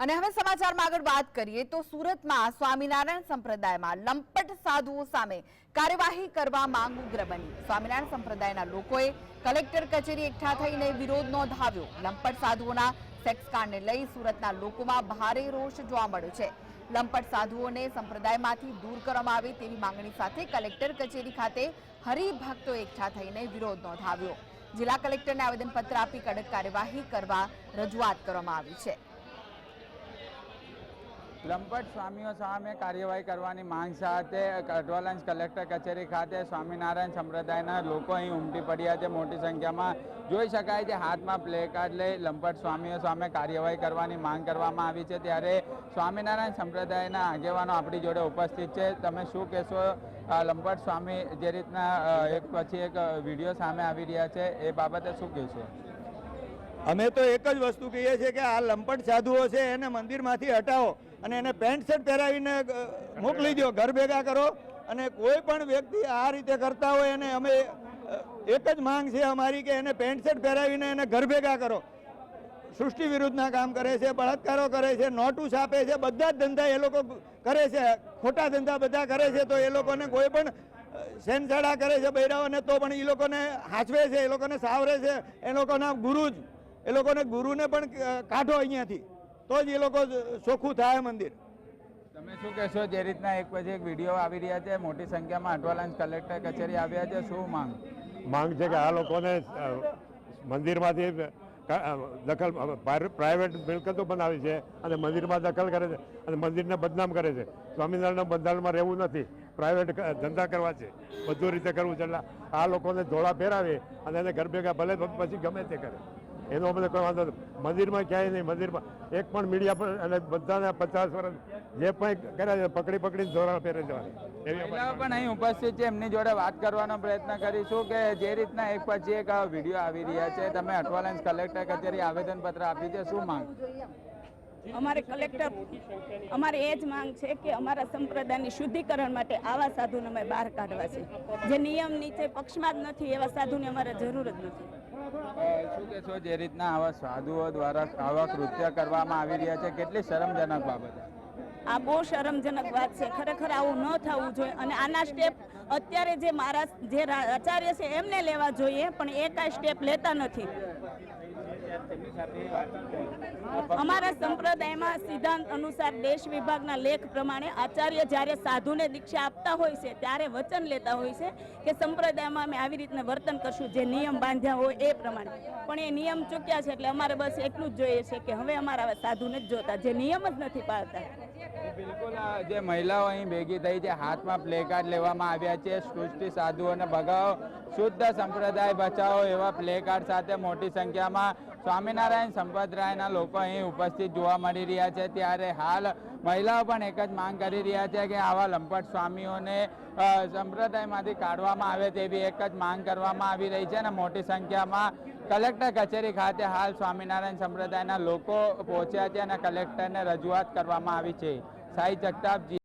અને હવે સમાચારમાં આગળ વાત કરીએ તો સુરતમાં સ્વામિનારાયણ સંપ્રદાયમાં લંપટ સાધુઓ સામે કાર્યવાહી કરવા માંગ ઉગ્ર બની. સ્વામિનારાયણ સંપ્રદાયના લોકોએ કલેક્ટર કચેરી એકઠા થઈને વિરોધ નોંધાવ્યો. લંપટ સાધુઓના સેક્સ કાંડને લઈ સુરતના લોકોમાં ભારે રોષ જોવા મળ્યો છે. લંપટ સાધુઓને સંપ્રદાયમાંથી દૂર કરવામાં આવે તેવી માંગણી સાથે કલેક્ટર કચેરી ખાતે હરિભક્તો એકઠા થઈને વિરોધ નોંધાવ્યો. જિલ્લા કલેક્ટરને આવેદનપત્ર આપી કડક કાર્યવાહી કરવા રજૂઆત કરવામાં આવી છે. લંપટ સ્વામીઓ સામે કાર્યવાહી કરવાની માંગ સાથે કડવાલંજ કલેક્ટર કચેરી ખાતે સ્વામિનારાયણ સંપ્રદાયના લોકો અહીં ઉમટી પડ્યા છે. મોટી સંખ્યામાં જોઈ શકાય છે, હાથમાં પ્લે કાર્ડ લઈ લંપટ સ્વામીઓ સામે કાર્યવાહી કરવાની માંગ કરવામાં આવી છે. ત્યારે સ્વામિનારાયણ સંપ્રદાયના આગેવાનો આપણી જોડે ઉપસ્થિત છે. તમે શું કહેશો? લંપટ સ્વામી જે રીતના એક પછી એક વીડિયો સામે આવી રહ્યા છે, એ બાબતે શું કહેશો? અમે તો એક જ વસ્તુ કહીએ છીએ કે આ લંપટ સાધુઓ છે, એને મંદિરમાંથી હટાવો. અને એને પેન્ટ શર્ટ પહેરાવીને મોકલી દો ઘર ભેગા કરો. અને કોઈ પણ વ્યક્તિ આ રીતે કરતા હોય એને અમે એક જ માંગ છે અમારી કે એને પેન્ટ શર્ટ પહેરાવીને એને ઘર ભેગા કરો. સૃષ્ટિ વિરુદ્ધના કામ કરે છે, બળાત્કારો કરે છે નોટુસ આપે છે, બધા જ ધંધા એ લોકો કરે છે, ખોટા ધંધા બધા કરે છે, તો એ લોકોને કોઈ પણ સેનસાડા કરે છે બૈરાઓને તો પણ એ લોકોને હાચવે છે, એ લોકોને સાવરે છે, એ લોકોના ગુરુ જ, એ લોકોને ગુરુને પણ કાઢો અહીંયાથી. તો જ એ લોકો ચોખ્ખું થાય મંદિર. તમે શું કહેશો જે રીતના એક પછી એક વીડિયો આવી રહ્યા છે? મોટી સંખ્યામાં અટવાલાંચ કલેક્ટર કચેરી આવ્યા છે. શું માંગ? માંગ છે કે આ લોકોને મંદિરમાંથી દખલ પ્રાઇવેટ મિલકતો બનાવી છે અને મંદિરમાં દખલ કરે છે અને મંદિરને બદનામ કરે છે. સ્વામિનારાયણના બંધારણમાં રહેવું નથી. પ્રાઇવેટ ધંધા કરવા છે. બધું રીતે કરવું છે. એટલે આ લોકોને ધોળા ફેરાવે અને એને ઘર ભેગા ભલે પછી ગમે તે કરે. એનો અમને કોઈ વાંધો મંદિરમાં ક્યાંય નહીં મંદિરમાં એક પણ મીડિયા પર અને બધાને પચાસ વર્ષ જે પણ કર્યા છે પકડી પકડીને ધોરણ પહેરે જવાની. પણ અહીં ઉપસ્થિત છે એમની જોડે વાત કરવાનો પ્રયત્ન કરીશું કે જે રીતના એક પછી એક વીડિયો આવી રહ્યા છે તમે અટવાલાંચ કલેક્ટર કચેરી આવેદનપત્ર આપી છે શું માંગ? અમારે કલેક્ટર અમારે એ જ માંગ છે કે અમારા સંપ્રદાયની શુદ્ધિકરણ માટે આવા સાધુને અમે બહાર કાઢવા છે. જે નિયમ નીચે પક્ષમાં જ નથી એવા સાધુની અમારે જરૂર જ નથી. શું કહેશો જે રીતના આવા સાધુઓ દ્વારા આવા કૃત્ય કરવામાં આવી રહ્યા છે, કેટલી શરમજનક બાબત આ બહુ શરમજનક વાત છે. ખરેખર આવું ન થવું જોઈએ. અને આના સ્ટેપ અત્યારે જે મારા જે આચાર્ય છે, એમને લેવા જોઈએ, પણ એ કાંઈ સ્ટેપ લેતા નથી. અમારા સંપ્રદાયમાં સિદ્ધાંત અનુસાર દેશ વિભાગના લેખ પ્રમાણે આચાર્ય જ્યારે સાધુને દીક્ષા આપતા હોય છે, ત્યારે વચન લેતા હોય છે કે સંપ્રદાયમાં અમે આવી રીતના વર્તન કરશું, જે નિયમ બાંધ્યા હોય એ પ્રમાણે. પણ એ નિયમ ચૂક્યા છે એટલે અમારે બસ એટલું જ જોઈએ છે કે હવે અમારા સાધુને જ જોતા, જે નિયમ જ નથી પાળતા બિલકુલ જે મહિલાઓ અહીં ભેગી થઈ છે, હાથમાં પ્લે કાર્ડ લેવામાં આવ્યા છે, સૃષ્ટિ સાધુઓને ભગાવો, શુદ્ધ સંપ્રદાય બચાવો એવા પ્લે કાર્ડ સાથે મોટી સંખ્યામાં સ્વામિનારાયણ સંપ્રદાયના લોકો અહીં ઉપસ્થિત જોવા મળી રહ્યા છે. ત્યારે હાલ મહિલાઓ પણ એક જ માંગ કરી રહ્યા છે કે આવા લંપટ સ્વામીઓને સંપ્રદાયમાંથી કાઢવામાં આવે તેવી એક જ માંગ કરવામાં આવી રહી છે અને મોટી સંખ્યામાં કલેક્ટર કચેરી ખાતે હાલ સ્વામિનારાયણ સંપ્રદાયના લોકો પહોંચ્યા છે અને કલેક્ટરને રજૂઆત કરવામાં આવી છે. સાઈ જગતાપજી